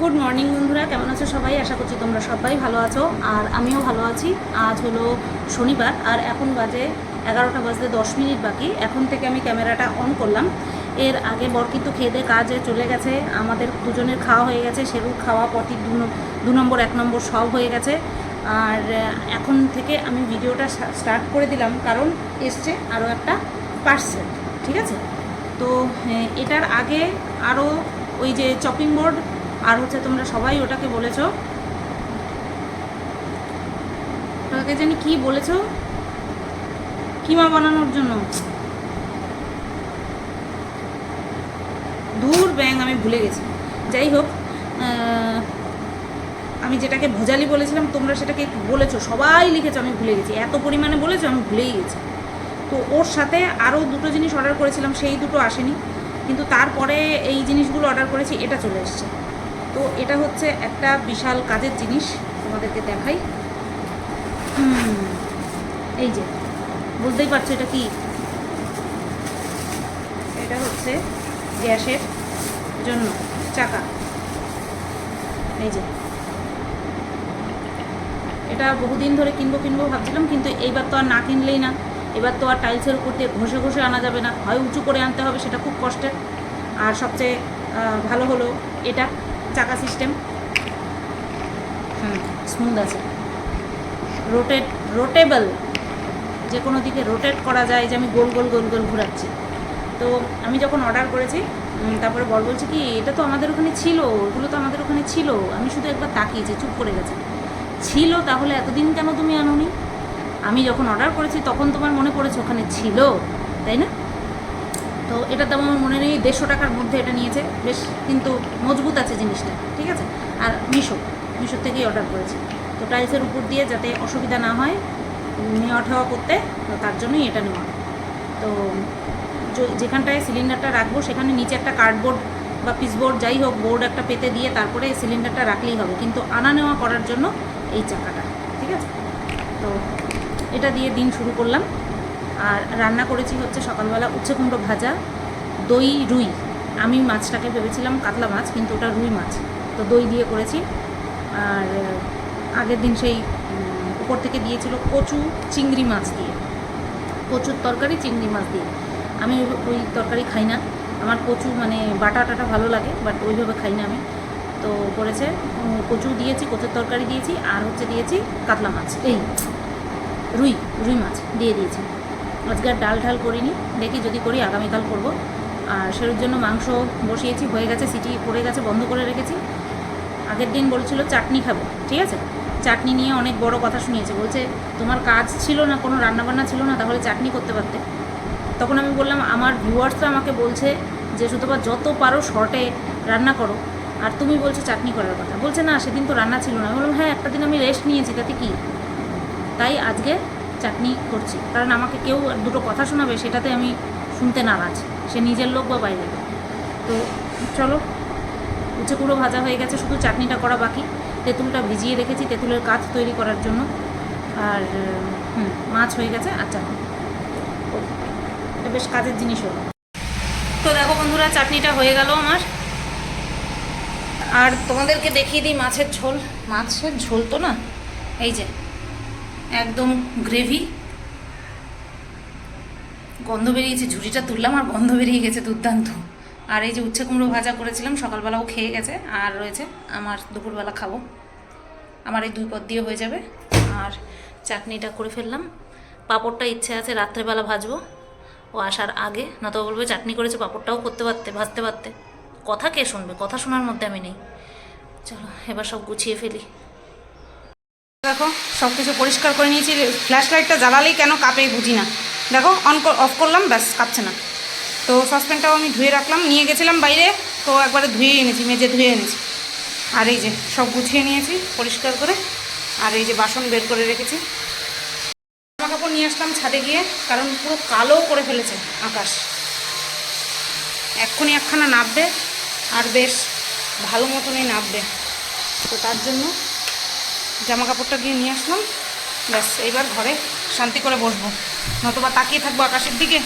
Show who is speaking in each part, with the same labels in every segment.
Speaker 1: Good morning বন্ধুরা। কেমন আছো সবাই? আশা করছি তোমরা সবাই ভালো আছো, আর আমিও ভালো আছি। আজ হলো শনিবার, আর এখন বাজে এগারোটা বাজতে দশ মিনিট বাকি। এখন থেকে আমি ক্যামেরাটা অন করলাম। এর আগে বর কিন্তু খেয়ে কাজে চলে গেছে। আমাদের দুজনের খাওয়া হয়ে গেছে। সেরু খাওয়া পটি দু নম্বর, এক নম্বর সব হয়ে গেছে। আর এখন থেকে আমি ভিডিওটা স্টার্ট করে দিলাম। কারণ এসছে আরও একটা পার্সেল ঠিক আছে? তো এটার আগে আরও ওই যে চপিং বোর্ড আর হচ্ছে তোমরা সবাই ওটাকে বলেছ? ওটাকে জানি কি বলেছ? কিমা বানানোর জন্য। দূর ব্যাং, আমি ভুলে গেছি। যাই হোক আমি যেটাকে ভোজালি বলেছিলাম, তোমরা সেটাকে বলেছ। সবাই লিখেছো, আমি ভুলে গেছি। এত পরিমাণে বলেছ, আমি ভুলেই গেছি। তো ওর সাথে আরও দুটো জিনিস অর্ডার করেছিলাম, সেই দুটো আসেনি। কিন্তু তারপরে এই জিনিসগুলো অর্ডার করেছি, এটা চলে এসছে। তো এটা হচ্ছে একটা বিশাল কাজের জিনিস তোমাদেরকে দেখাই। এই যে, বুঝতেই পারছ এটা কি? এটা হচ্ছে গ্যাসের জন্য চাকা। এই যে, এটা বহুদিন ধরে কিনবো কিনবো ভাবছিলাম, কিন্তু এইবার তো আর না কিনলেই না। এবার তো আর টাইলসের উপর দিয়ে ঘষে ঘষে আনা যাবে না। হয় উঁচু করে আনতে হবে, সেটা খুব কষ্টের। আর সবচেয়ে ভালো হলো এটা। চাকা সিস্টেম। হুম স্মুথ আছে। রোটেট রোটেবল যে কোনো দিকে রোটেট করা যায় যে আমি গোল গোল গোল গোল ঘোরাচ্ছি। তো আমি যখন অর্ডার করেছি তারপরে বল বলছে কি, এটা তো আমাদের ওখানে ছিল, ওগুলো তো আমাদের ওখানে ছিল। আমি শুধু একবার তাকিয়েছি চুপ করে গেছে। ছিল, তাহলে এতদিন কেন তুমি আনোনি? আমি যখন অর্ডার করেছি, তখন তোমার মনে পড়েছে ওখানে ছিল, তাই না? তো এটা তো আমার মনে নেই, দেড়শো টাকার মধ্যে এটা নিয়েছে। বেশ, কিন্তু মজবুত আছে জিনিসটা, ঠিক আছে? আর মিশো মিশোর থেকেই অর্ডার করেছি। তো টাইলসের উপর দিয়ে যাতে অসুবিধা না হয়, নেওয়া ঠাওয়া করতে, তো তার জন্যই এটা নেওয়া। তো যেখানটায় সিলিন্ডারটা রাখব, সেখানে নিচে একটা কার্ডবোর্ড বা পিসবোর্ড যাই হোক বোর্ড একটা পেতে দিয়ে তারপরে সিলিন্ডারটা রাখলেই হবে। কিন্তু আনা নেওয়া করার জন্য এই চাকাটা, ঠিক আছে? তো এটা দিয়ে দিন শুরু করলাম। আর রান্না করেছি হচ্ছে সকালবেলা উচ্ছে কুমড়ো ভাজা, দই, রুই। আমি মাছটাকে ভেবেছিলাম কাতলা মাছ, কিন্তু ওটা রুই মাছ। তো দই দিয়ে করেছি। আর আগের দিন সেই উপর থেকে দিয়েছিল কচু চিংড়ি মাছ দিয়ে। কচুর তরকারি, চিংড়ি মাছ দিয়ে। আমি ওই- তরকারি খাই না। আমার কচু মানে বাটা টাটা ভালো লাগে, বাট ওইভাবে খাই না আমি। তো করেছে কচু দিয়েছি, কচুর তরকারি দিয়েছি, আর হচ্ছে দিয়েছি কাতলা মাছ। এই, রুই রুই মাছ দিয়ে দিয়েছি। আজকে আর ডাল ঢাল করিনি, দেখি যদি করি আগামীকাল করব। আর সেটার জন্য মাংস বসিয়েছি, হয়ে গেছে, সিটি পড়ে গেছে, বন্ধ করে রেখেছি। আগের দিন বলছিল চাটনি খাব, ঠিক আছে? চাটনি নিয়ে অনেক বড় কথা শুনিয়েছে, বলছে তোমার কাজ ছিল না, কোনো রান্নাবান্না ছিল না, তাহলে চাটনি করতে পারতে। তখন আমি বললাম, আমার ভিউয়ার্সরা আমাকে বলছে যে, সুতপা, যত পারো শর্টে রান্না করো, আর তুমি বলছো চাটনি করার কথা। বলছে, না, সেদিন তো রান্না ছিল না। আমি বললাম হ্যাঁ একটা দিন আমি রেস্ট নিয়েছি, তাতে কি? তাই আজকে চাটনি করছি। কারণ আমাকে কেউ দুটো কথা শোনাবে, সেটাতে আমি শুনতে নারাজ। সে নিজের লোক বা বাইরের লোক। তো চলো উচ্ছে কুড়ো ভাজা হয়ে গেছে, শুধু চাটনিটা করা বাকি। তেঁতুলটা ভিজিয়ে রেখেছি তেঁতুলের কাজ তৈরি করার জন্য। আর, হুম, মাছ হয়ে গেছে আর চাটনি। বেশ কাজের জিনিস হলো। তো দেখো বন্ধুরা, চাটনিটা হয়ে গেল আমার। আর তোমাদেরকে দেখিয়ে দিই মাছের ঝোল। মাছের ঝোল তো না? এই যে একদম গ্রেভি গন্ধ বেরিয়েছে, ঝুড়িটা তুললাম আর গন্ধ বেরিয়ে গেছে দুর্দান্ত। আর এই যে উচ্ছে কুমড়ো ভাজা করেছিলাম, সকালবেলাও খেয়ে গেছে। আর রয়েছে আমার দুপুরবেলা খাব। আমার এই দুই পদ দিয়ে হয়ে যাবে। আর চাটনিটা করে ফেললাম। পাঁপড়টা ইচ্ছে আছে রাত্রেবেলা ভাজবো। ও আসার আগে, না তো বলবে চাটনি করেছে, পাঁপড়টাও করতে পারতে, ভাজতে পারতে। কথা কে শুনবে? কথা শোনার মধ্যে আমি নেই। চলো, এবার সব গুছিয়ে ফেলি। দেখো সব কিছু পরিষ্কার করে নিয়েছি। ফ্ল্যাশ লাইটটা জ্বালালেই কেন কাপে বুঝি না। দেখো অন অফ করলাম, ব্যাস, কাঁপছে না। তো সসপ্যানটাও আমি ধুয়ে রাখলাম, নিয়ে গেছিলাম বাইরে, তো একবারে ধুয়ে এনেছি, মেজে ধুয়ে এনেছি। আর এই যে, সব গুছিয়ে নিয়েছি, পরিষ্কার করে। আর এই যে বাসন বের করে রেখেছি। জামা কাপড় নিয়ে আসলাম ছাদে গিয়ে, কারণ পুরো কালো করে ফেলেছে আকাশ। এক্ষুনি একখানা নাববে, আর বেশ ভালো মতনই নাববে। তো তার জন্য জামা কাপড়টা গিয়ে নিয়ে আসলাম। ব্যাস, এইবার ঘরে শান্তি করে বসবো। নতুবা তাকিয়ে থাকব আকাশের দিকে।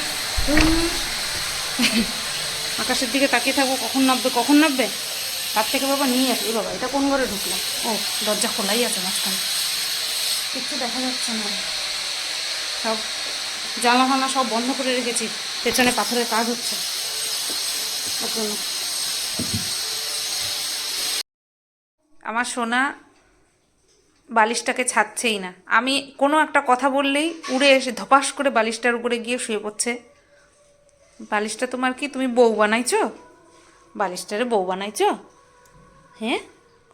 Speaker 1: আকাশের দিকে তাকিয়ে থাকব, কখন নামবে কখন নামবে? তার থেকে বাবা নিয়ে আসি। বাবা, এটা কোন ঘরে ঢুকলাম? ও, দরজা খোলাই আছে মাঝখানে। কিচ্ছু দেখা যাচ্ছে না। সব জানলা ফানলা সব বন্ধ করে রেখেছি। পেছনে পাথরের কাজ হচ্ছে। আমার সোনা বালিশটাকে ছাড়ছেই না। আমি কোনো একটা কথা বললেই উড়ে এসে ধপাস করে বালিশটার উপরে গিয়ে শুয়ে পড়ছে। বালিশটা তোমার কি? তুমি বউ বানাইছো? বালিশটারে বউ বানাইছো? হ্যাঁ?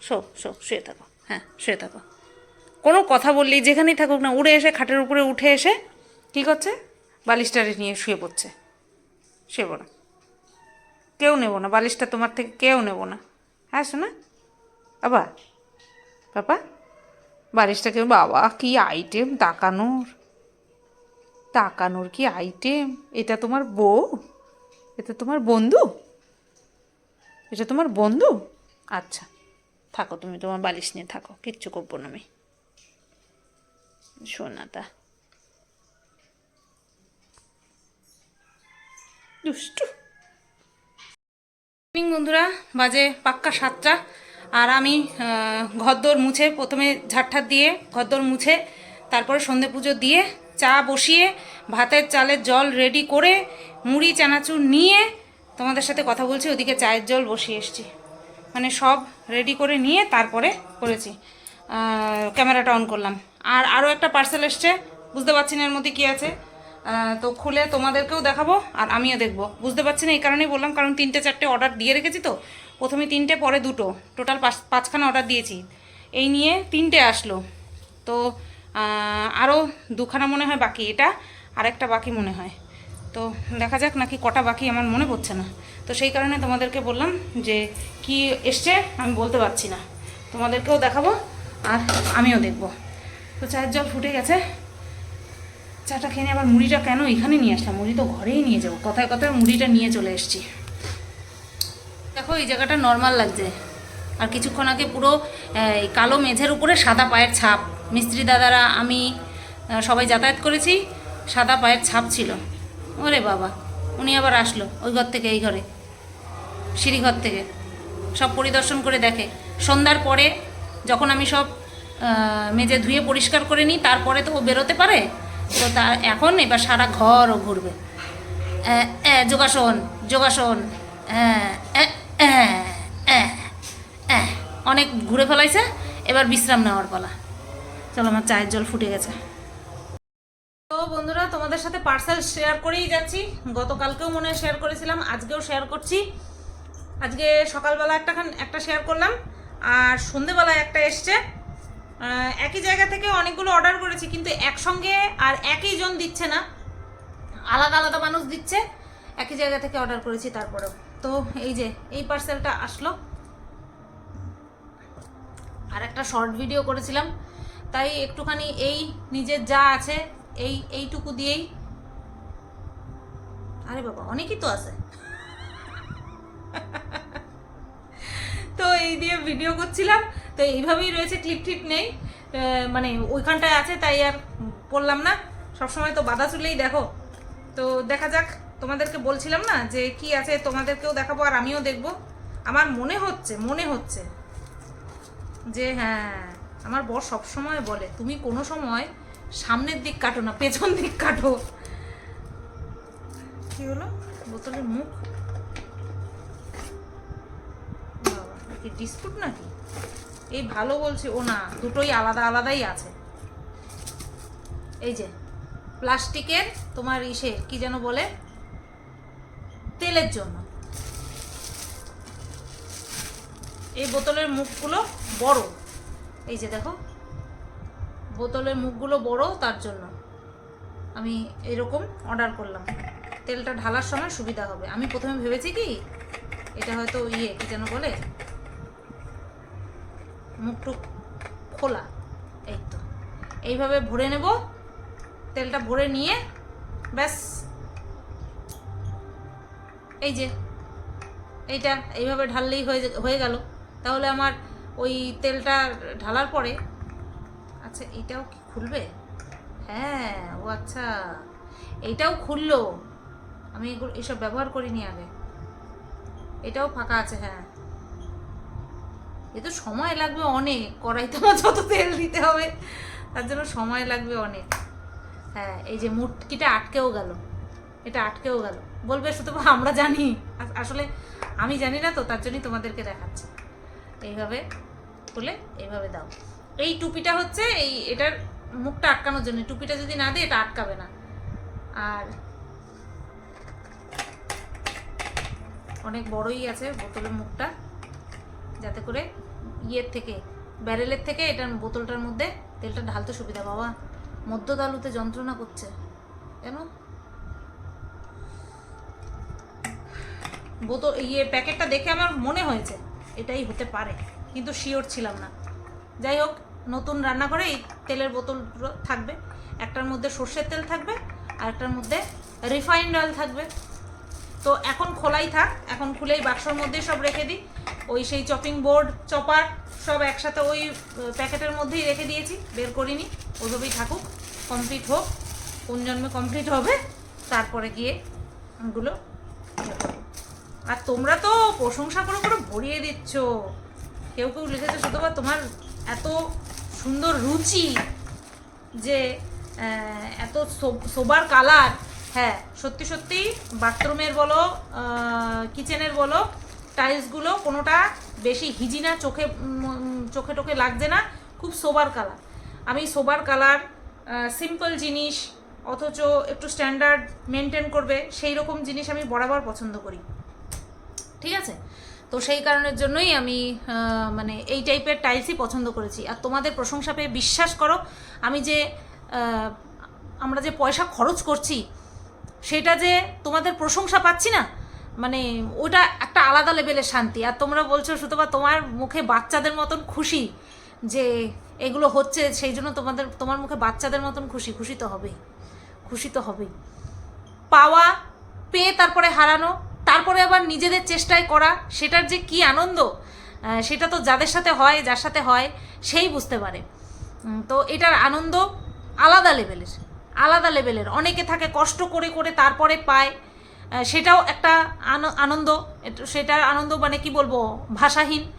Speaker 1: শো শো, শুয়ে থাকো। হ্যাঁ শুয়ে থাকো। কোনো কথা বললেই যেখানেই থাকুক না, উড়ে এসে খাটের উপরে উঠে এসে কী করছে? বালিশটারে নিয়ে শুয়ে পড়ছে। শুয়ে পড়ো। কেউ নেব না। বালিশটা তোমার থেকে কেউ নেব না। হ্যাঁ শোনা। বাবা বাবা। বালিশটা কেউ বাবা, কি আইটেম তাকানোর। তাকানোর কি আইটেম এটা তোমার বউ? এটা তোমার বন্ধু? এটা তোমার বন্ধু? আচ্ছা থাকো তুমি, তোমার বালিশ নিয়ে থাকো, কিচ্ছু করব না আমি। সোনাটা দুষ্টু। বন্ধুরা, বাজে পাক্কা সাতটা। আর আমি ঘরদোর মুছে প্রথমে ঝাড়ঠাট দিয়ে, ঘরদোর মুছে তারপরে সন্ধে পুজো দিয়ে চা বসিয়ে, ভাতের চালের জল রেডি করে, মুড়ি, চানাচুর নিয়ে তোমাদের সাথে কথা বলছি, ওদিকে চায়ের জল বসিয়ে এসছি। মানে সব রেডি করে নিয়ে তারপরে করেছি। ক্যামেরাটা অন করলাম। আর আরও একটা পার্সেল এসছে, বুঝতে পারছি না এর মধ্যে কী আছে। তো খুলে তোমাদেরকেও দেখাবো আর আমিও দেখব। বুঝতে পারছি না, এই কারণেই বললাম, কারণ তিনটে চারটে অর্ডার দিয়ে রেখেছি তো। প্রথমে তিনটে, পরে দুটো। টোটাল পাঁচ, পাঁচখানা অর্ডার দিয়েছি। এই নিয়ে তিনটে আসলো। তো আরও দুখানা মনে হয় বাকি, এটা আর একটা বাকি মনে হয়। তো দেখা যাক নাকি কটা বাকি আমার মনে পড়ছে না। তো সেই কারণে তোমাদেরকে বললাম যে কি এসছে আমি বলতে পারছি না। তোমাদেরকেও দেখাবো আর আমিও দেখব। তো চায়ের জল ফুটে গেছে। চাটা খেয়ে আবার মুড়িটা কেন এখানে নিয়ে আসলাম? মুড়ি তো ঘরেই নিয়ে যাব। কথায় কথায় মুড়িটা নিয়ে চলে এসেছি। দেখো, এই জায়গাটা নর্মাল লাগছে। আর কিছুক্ষণ আগে পুরো কালো মেঝের উপরে সাদা পায়ের ছাপ। মিস্ত্রি দাদারা, আমি সবাই যাতায়াত করেছি, সাদা পায়ের ছাপ ছিল। ওরে বাবা, উনি আবার আসলো ওই ঘর থেকে, এই ঘরে সিঁড়িঘর থেকে। সব পরিদর্শন করে দেখে। সন্ধ্যার পরে যখন আমি সব মেজে ধুয়ে পরিষ্কার করে নিই, তারপরে তো ও বেরোতে পারে? তো তা এখন এবার সারা ঘর ও ঘুরবে যোগাসন যোগাসন। অনেক ঘুরে ফেলাইছে, এবার বিশ্রাম নেওয়ার পালা। চলো, আমার চায়ের জল ফুটে গেছে। তো বন্ধুরা, তোমাদের সাথে পার্সেল শেয়ার করেই যাচ্ছি। গতকালকেও মনে হয় শেয়ার করেছিলাম, আজকেও শেয়ার করছি। আজকে সকালবেলা একটা একটা শেয়ার করলাম। আর সন্ধেবেলায় একটা এসছে। একই জায়গা থেকে অনেকগুলো অর্ডার করেছি, কিন্তু একসঙ্গে আর একই জন দিচ্ছে না। আলাদা আলাদা মানুষ দিচ্ছে, একই জায়গা থেকে অর্ডার করেছি তারপরেও। তো এই যে, এই পার্সেলটা আসলো। আর একটা শর্ট ভিডিও করেছিলাম। তাই একটুখানি এই নিজের যা আছে, এই, এইটুকু দিয়েই। আরে বাবা, অনেকই তো আছে। তো এই দিয়ে ভিডিও করছিলাম। তো এইভাবেই রয়েছে ক্লিপ টিপ নেই। মানে ওইখানটায় আছে, তাই আর বললাম না। সবসময় তো বাধা চুলেই দেখো। তো দেখা যাক, তোমাদেরকে বলছিলাম না যে কি আছে, তোমাদেরকেও দেখাবো আর আমিও দেখব। আমার মনে হচ্ছে মনে হচ্ছে যে হ্যাঁ আমার বর সব সময় বলে, তুমি কোনো সময় সামনের দিক কাটো না, পেছন দিক কাটো। কি হলো? বোতলের মুখ বাবা, এ কি ডিসপুট নাকি? এই ভালো বলছে ও না, দুটোই আলাদা আলাদাই আছে। এই যে, প্লাস্টিকের তোমার ইসে, কি যেন বলে? তেলের জন্য। এই বোতলের মুখগুলো বড়। এই যে দেখো, বোতলের মুখগুলো বড় তার জন্য। আমি এরকম অর্ডার করলাম। তেলটা ঢালার সময় সুবিধা হবে। আমি প্রথমে ভেবেছি কি, এটা হয়তো ইয়ে কি যেন বলে? মুখটুক খোলা। এই তো। এইভাবে ভরে নেব। তেলটা ভরে নিয়ে, ব্যাস। এই যে, এইটা এইভাবে ঢাললেই হয়ে হয়ে গেল। তাহলে আমার ওই তেলটা ঢালার পরে আচ্ছা এইটাও কি খুলবে? হ্যাঁ ও আচ্ছা। এইটাও খুললো। আমি এগুলো, এসব ব্যবহার করিনি আগে। এটাও ফাঁকা আছে হ্যাঁ। এ তো সময় লাগবে অনেক। কড়াইতে আমার যত তেল দিতে হবে, তার জন্য সময় লাগবে অনেক। হ্যাঁ এই যে মুটকিটা আটকেও গেল। এটা আটকেও গেল। বলবে শুধু আমরা জানি। আস- আসলে আমি জানি না তো, তার জন্যই তোমাদেরকে দেখাচ্ছি। এইভাবে খুলে এইভাবে দাও। এই টুপিটা হচ্ছে এই এটার মুখটা আটকানোর জন্য। টুপিটা যদি না দিই এটা আটকাবে না। আর অনেক বড়ই আছে বোতলের মুখটা। যাতে করে ইয়ের থেকে, ব্যারেলের থেকে এটার বোতলটার মধ্যে তেলটা ঢালতে সুবিধা, বাবা। মধ্য তালুতে যন্ত্রণা করছে। কেন? বোতল ইয়ে প্যাকেটটা দেখে আমার মনে হয়েছে, এটাই হতে পারে, কিন্তু শিওর ছিলাম না। যাই হোক, নতুন রান্না করে এই তেলের বোতল থাকবে। একটার মধ্যে সর্ষের তেল থাকবে আর একটার মধ্যে রিফাইন্ড অয়েল থাকবে। তো এখন খোলাই থাক, এখন খুলেই বাক্সর মধ্যে সব রেখে দিই। ওই সেই চপিং বোর্ড চপার সব একসাথে ওই প্যাকেটের মধ্যেই রেখে দিয়েছি, বের করিনি। ওইভাবেই থাকুক কমপ্লিট হোক, কোন জন্মে কমপ্লিট হবে, তারপরে গিয়ে ওগুলো ইয়ে আর তোমরা তো প্রশংসা করে করে ভরিয়ে দিচ্ছ। কেউ কেউ লিখেছে শুধু বা তোমার এত সুন্দর রুচি যে এত সোবার কালার। হ্যাঁ সত্যি সত্যি বাথরুমের বলো কিচেনের বলো, টাইলসগুলো কোনোটা বেশি হিজি না চোখে চোখে টোখে লাগছে না, খুব সোবার কালার। আমি সোবার কালার সিম্পল জিনিস, অথচ একটু স্ট্যান্ডার্ড মেনটেন করবে, সেই রকম জিনিস আমি বরাবর পছন্দ করি। ঠিক আছে? তো সেই কারণের জন্যই আমি মানে এই টাইপের টাইলসই পছন্দ করেছি। আর তোমাদের প্রশংসা পেয়ে বিশ্বাস করো, আমি যে আমরা যে পয়সা খরচ করছি সেটা যে তোমাদের প্রশংসা পাচ্ছি না মানে ওটা একটা আলাদা লেভেলের শান্তি। আর তোমরা বলছো সুতবা তোমার মুখে বাচ্চাদের মতন খুশি যে এগুলো হচ্ছে, সেই জন্য তোমাদের, তোমার মুখে বাচ্চাদের মতন খুশি। খুশি তো হবেই। খুশি তো হবেই। পাওয়া, পেয়ে তারপরে হারানো, তারপরে আবার নিজেদের চেষ্টায় করা, সেটার যে কি আনন্দ সেটা তো যাদের সাথে হয়, যার সাথে হয়, সেই বুঝতে পারে। তো এটার আনন্দ আলাদা লেভেলের আলাদা লেভেলের। অনেকে থাকে কষ্ট করে করে তারপরে পায়। সেটাও একটা আন- আনন্দ। সেটার আনন্দ মানে কি বলব? ভাষাহীন।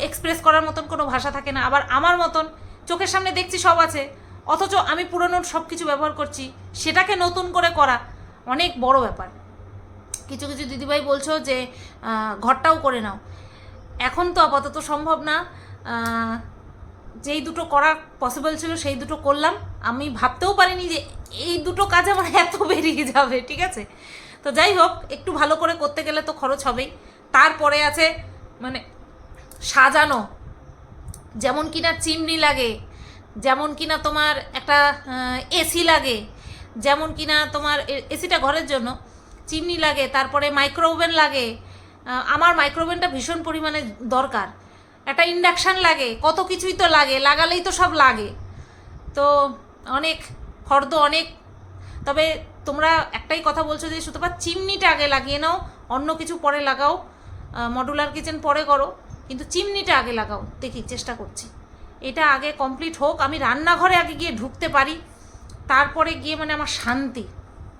Speaker 1: এক্সপ্রেস করার মতন কোনো ভাষা থাকে না। আবার আমার মতন চোখের সামনে দেখছি সব আছে। অথচ আমি পুরনো সব কিছু ব্যবহার করছি। সেটাকে নতুন করে করা অনেক বড় ব্যাপার। কিছু কিছু দিদিভাই বলছো যে ঘরটাও করে নাও। এখন তো আপাতত সম্ভব না। যেই দুটো করা পসিবল ছিল সেই দুটো করলাম। আমি ভাবতেও পারিনি যে এই দুটো কাজ আমার এত বেরিয়ে যাবে ঠিক আছে? তো যাই হোক একটু ভালো করে করতে গেলে তো খরচ হবেই। তারপরে আছে মানে সাজানো। যেমন কিনা চিমনি লাগে যেমন কিনা তোমার একটা এসি লাগে যেমন কিনা তোমার এসিটা ঘরের জন্য। চিমনি লাগে তারপরে মাইক্রোওভেন লাগে। আহ, আমার মাইক্রোওভেনটা ভীষণ পরিমাণে দরকার। একটা ইন্ডাকশান লাগে, কত কিছুই তো লাগে, লাগালেই তো সব লাগে। তো অনেক ফর্দ অনেক, তবে তোমরা একটাই কথা বলছো যে শুধু চিমনিটা আগে লাগিয়ে নাও, অন্য কিছু পরে লাগাও মডুলার কিচেন পরে করো, কিন্তু চিমনিটা আগে লাগাও, দেখি, চেষ্টা করছি। এটা আগে কমপ্লিট হোক, আমি রান্নাঘরে আগে গিয়ে ঢুকতে পারি, তারপরে গিয়ে মানে আমার শান্তি।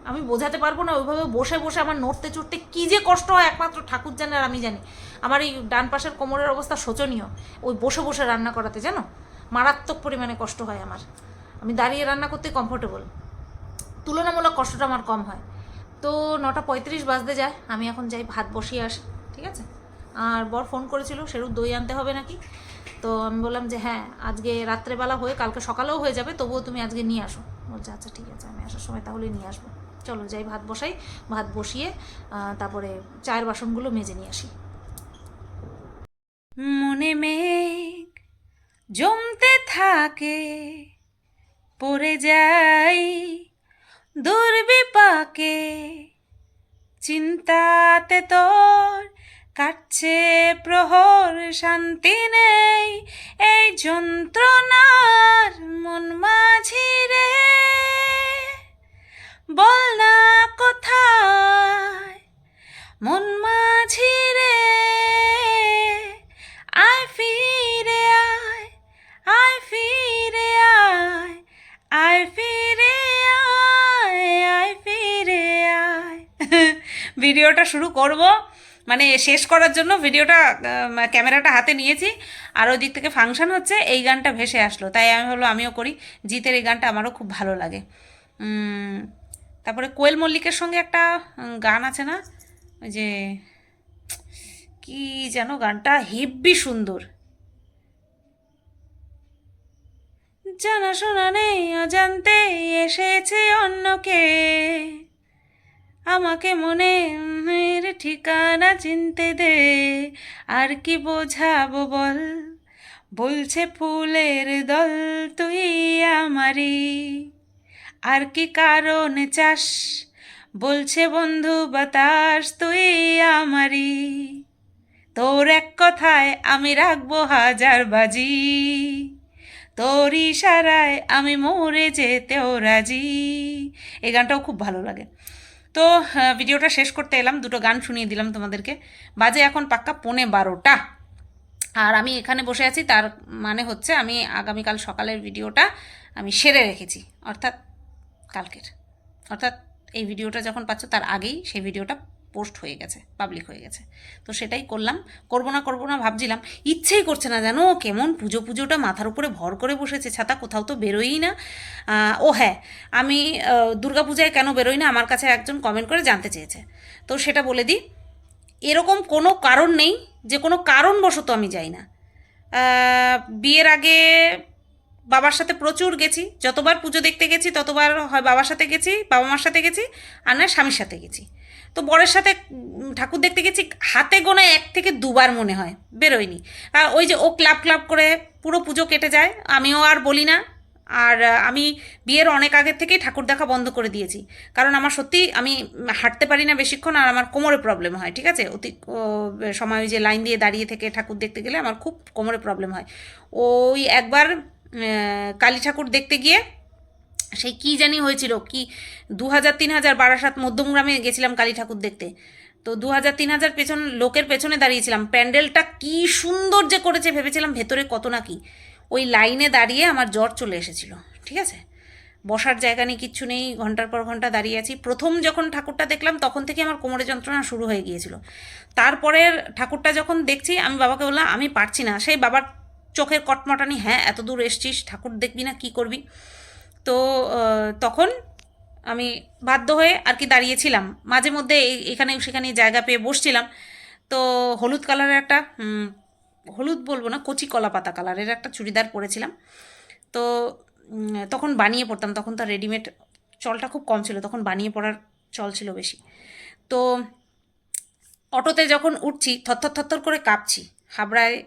Speaker 1: আমি বোঝাতে পারব না, ওইভাবে বসে বসে আমার নড়তে চড়তে কী যে কষ্ট হয় একমাত্র ঠাকুর জানে আর আমি জানি। আমার এই ডান পাশের কোমরের অবস্থা শোচনীয়, ওই বসে বসে রান্না করাতে, জানো? মারাত্মক পরিমাণে কষ্ট হয় আমার। আমি দাঁড়িয়ে রান্না করতে কমফোর্টেবল তুলনামূলক কষ্টটা আমার কম হয়। তো নটা পঁয়ত্রিশ বাজতে যায়, আমি এখন যাই ভাত বসিয়ে আসি, ঠিক আছে? আর বর ফোন করেছিল সেরু দই আনতে হবে নাকি? তো আমি বললাম যে হ্যাঁ আজকে রাত্রেবেলা হয়ে, কালকে সকালেও হয়ে যাবে, তবুও তুমি আজকে নিয়ে আসো। বলছে আচ্ছা ঠিক আছে, আমি আসার সময় তাহলে নিয়ে আসব। চলো যাই, ভাত বসাই। ভাত বসিয়ে তারপরে চায়ের বাসনগুলো মেজে নিয়ে আসি। মনে মেঘ জমতে থাকে, পড়ে যাই দুর্বিপাকে। চিন্তাতে তোর কাটছে প্রহর, শান্তি নেই এই যন্ত্রণার মন মাঝি রে বল না কোথায়? মন মাঝি রে, আয় ফিরে আয় আয় ফিরে আয় আয় ফিরে আয় আয় ফিরে আয়। ভিডিওটা শুরু করব। মানে শেষ করার জন্য ভিডিওটা ক্যামেরাটা হাতে নিয়েছি। আর ওই দিক থেকে ফাংশন হচ্ছে, এই গানটা ভেসে আসলো। তাই আমি হলো আমিও করি। জিতের এই গানটা আমারও খুব ভালো লাগে। তারপরে কোয়েল মল্লিকের সঙ্গে একটা গান আছে না? ওই যে, কি যেন গানটা? হেব্বি সুন্দর। জানাশোনা নেই, অজান্তে এসেছে অন্যকে। আমাকে মনের ঠিকানা চিনতে দে, আর কি বোঝাবো বল? বলছে ফুলের দল তুই আমারি আর কি কারণ চাস? বলছে, বন্ধু, বাতাস তুই আমারি তোর এক কথায় আমি রাখব হাজার বাজি। তোর ইশারায় আমি মরে যেতেও রাজি। এই গানটাও খুব ভালো লাগে। তো ভিডিওটা শেষ করতে এলাম, দুটো গান শুনিয়ে দিলাম তোমাদেরকে। বাজে এখন পাক্কা পৌনে বারোটা। আর আমি এখানে বসে আছি, তার মানে হচ্ছে আমি আগামীকাল সকালের ভিডিওটা আমি সেরে রেখেছি। অর্থাৎ কালকের। অর্থাৎ এই ভিডিওটা যখন পাচ্ছ তার আগেই সেই ভিডিওটা পোস্ট হয়ে গেছে পাবলিক হয়ে গেছে। তো সেটাই করলাম। করব না করব না ভাবছিলাম, ইচ্ছেই করছে না জানো, কেমন পুজো পুজোটা মাথার উপরে ভর করে বসেছে, ছাতা কোথাও তো বেরোই না। ও হ্যাঁ আমি দুর্গা পূজায় কেন বেরোই না আমার কাছে একজন কমেন্ট করে জানতে চেয়েছে। তো সেটা বলে দিই, এরকম কোনো কারণ নেই, যে কোনো কারণবশত আমি যাই না। বিয়ের আগে বাবার সাথে প্রচুর গেছি, যতবার পুজো দেখতে গেছি, ততবার হয় বাবার সাথে গেছি, বাবা মার সাথে গেছি, আর না স্বামীর সাথে গেছি। তো বরের সাথে ঠাকুর দেখতে গেছি, হাতে গোনা এক থেকে দুবার মনে হয়, বেরোয়নি। আর ওই যে ও ক্লাব ক্লাব করে পুরো পুজো কেটে যায়, আমিও আর বলি না। আর আমি বিয়ের অনেক আগের থেকেই ঠাকুর দেখা বন্ধ করে দিয়েছি। কারণ আমার সত্যি, আমি হাঁটতে পারি না বেশিক্ষণ, আর আমার কোমরে প্রবলেম হয়, ঠিক আছে? অতি সময় ওই যে লাইন দিয়ে দাঁড়িয়ে থেকে ঠাকুর দেখতে গেলে আমার খুব কোমরে প্রবলেম হয়। ওই একবার কালী ঠাকুর দেখতে গিয়ে, সেই কি জানি হয়েছিল, কি দু হাজার তিন হাজার বারাসাত, মধ্যমগ্রামে গেছিলাম কালী ঠাকুর দেখতে। তো দু হাজার তিন হাজার পেছন, লোকের পেছনে দাঁড়িয়েছিলাম। প্যান্ডেলটা কি সুন্দর যে করেছে, ভেবেছিলাম ভেতরে কত না কি। ওই লাইনে দাঁড়িয়ে আমার জ্বর চলে এসেছিল, ঠিক আছে? বসার জায়গা নেই, কিচ্ছু নেই, ঘণ্টার পর ঘণ্টা দাঁড়িয়ে আছি। প্রথম যখন ঠাকুরটা দেখলাম, তখন থেকে আমার কোমরে যন্ত্রণা শুরু হয়ে গিয়েছিল। তারপরের ঠাকুরটা যখন দেখছি, আমি বাবাকে বললাম, আমি পারছি না। সেই বাবার চোখের কটমটানি হ্যাঁ এত দূর এসছিস, ঠাকুর দেখবি না, কি করবি? তো তখন আমি বাধ্য হয়ে আর কি দাঁড়িয়েছিলাম। মাঝে মধ্যে এখানে, সেখানে জায়গা পেয়ে বসছিলাম। তো হলুদ কালারের একটা হলুদ বলব না, কচি কলা পাতা কালারের একটা চুড়িদার পরেছিলাম। তো তখন বানিয়ে পড়তাম, তখন তো রেডিমেড চলটা খুব কম ছিল, তখন বানিয়ে পড়ার চল ছিল বেশি। তো, অটোতে যখন উঠছি, থরথর থরথর করে কাঁপছি। হাবড়ায়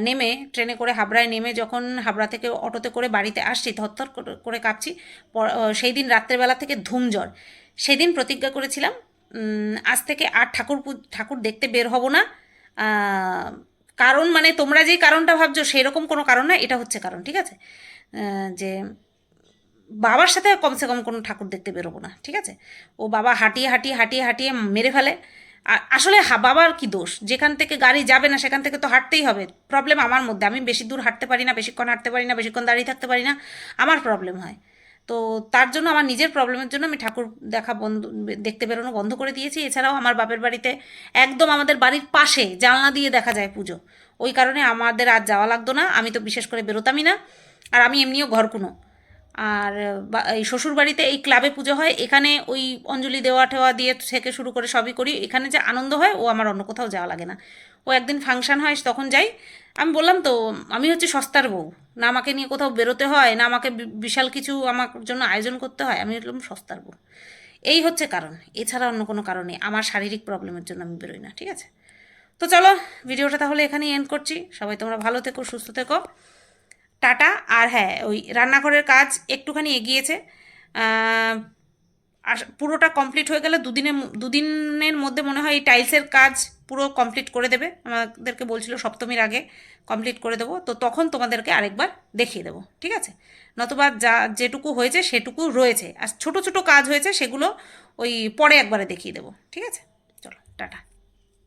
Speaker 1: নেমে, ট্রেনে করে হাবড়ায় নেমে যখন হাবড়া থেকে অটোতে করে বাড়িতে আসছি থরথর করে- কাঁপছি সেই দিন রাত্রেবেলা থেকে ধুম জ্বর সেদিন প্রতিজ্ঞা করেছিলাম আজ থেকে আর ঠাকুর ঠাকুর দেখতে বের হব না। কারণ মানে তোমরা যেই কারণটা ভাবছ সেরকম কোনো কারণ না, এটা হচ্ছে কারণ, ঠিক আছে? যে বাবার সাথে কমসে কম কোনো ঠাকুর দেখতে বেরোবো না, ঠিক আছে? ও বাবা হাঁটিয়ে হাঁটিয়ে হাঁটিয়ে হাঁটিয়ে মেরে ফেলে। আসলে বাবার কি দোষ? যেখান থেকে গাড়ি যাবে না, সেখান থেকে তো হাঁটতেই হবে। প্রবলেম আমার মধ্যে। আমি বেশি দূর হাঁটতে পারি না, বেশিক্ষণ হাঁটতে পারি না, বেশিক্ষণ দাঁড়িয়ে থাকতে পারি না। আমার প্রবলেম হয়। তো তার জন্য আমার নিজের প্রবলেমের জন্য আমি ঠাকুর দেখা বন্ধ, দেখতে বেরোনো বন্ধ করে দিয়েছি। এছাড়াও আমার বাপের বাড়িতে একদম আমাদের বাড়ির পাশে জানলা দিয়ে দেখা যায় পুজো। ওই কারণে আমাদের আর যাওয়া লাগতো না। আমি তো বিশেষ করে বেরোতামই না। আর আমি এমনিও ঘরকুনো। আর এই শ্বশুরবাড়িতে এই ক্লাবে পুজো হয়। এখানে ওই অঞ্জলি দেওয়া ঠেওয়া দিয়ে থেকে শুরু করে সবই করি। এখানে যে আনন্দ হয়, ও আমার অন্য কোথাও যাওয়া লাগে না। ও একদিন ফাংশন হয়, তখন যাই। আমি বললাম তো, আমি হচ্ছে সস্তার বউ। না আমাকে নিয়ে কোথাও বেরোতে হয়, না আমাকে বিশাল কিছু আমার জন্য আয়োজন করতে হয়, আমি বললাম সস্তার বউ। এই হচ্ছে কারণ। এছাড়া অন্য কোনো কারণ আমার শারীরিক প্রবলেমের জন্য আমি বেরোই না, ঠিক আছে? তো চলো, ভিডিওটা তাহলে এখানেই এন্ড করছি। সবাই তোমরা ভালো থেকো, সুস্থ থেকো। টাটা, আর হ্যাঁ ওই রান্নাঘরের কাজ একটুখানি এগিয়েছে। পুরোটা কমপ্লিট হয়ে গেলে দুদিনের দুদিনের মধ্যে মনে হয় এই টাইলসের কাজ পুরো কমপ্লিট করে দেবে। আমাদেরকে বলছিল সপ্তমীর আগে কমপ্লিট করে দেবো। তো তখন তোমাদেরকে আরেকবার দেখিয়ে দেবো, ঠিক আছে? নতুবা যা, যেটুকু হয়েছে সেটুকু রয়েছে। আর ছোট ছোট কাজ হয়েছে সেগুলো ওই পরে একবারে দেখিয়ে দেবো, ঠিক আছে? চলো, টাটা।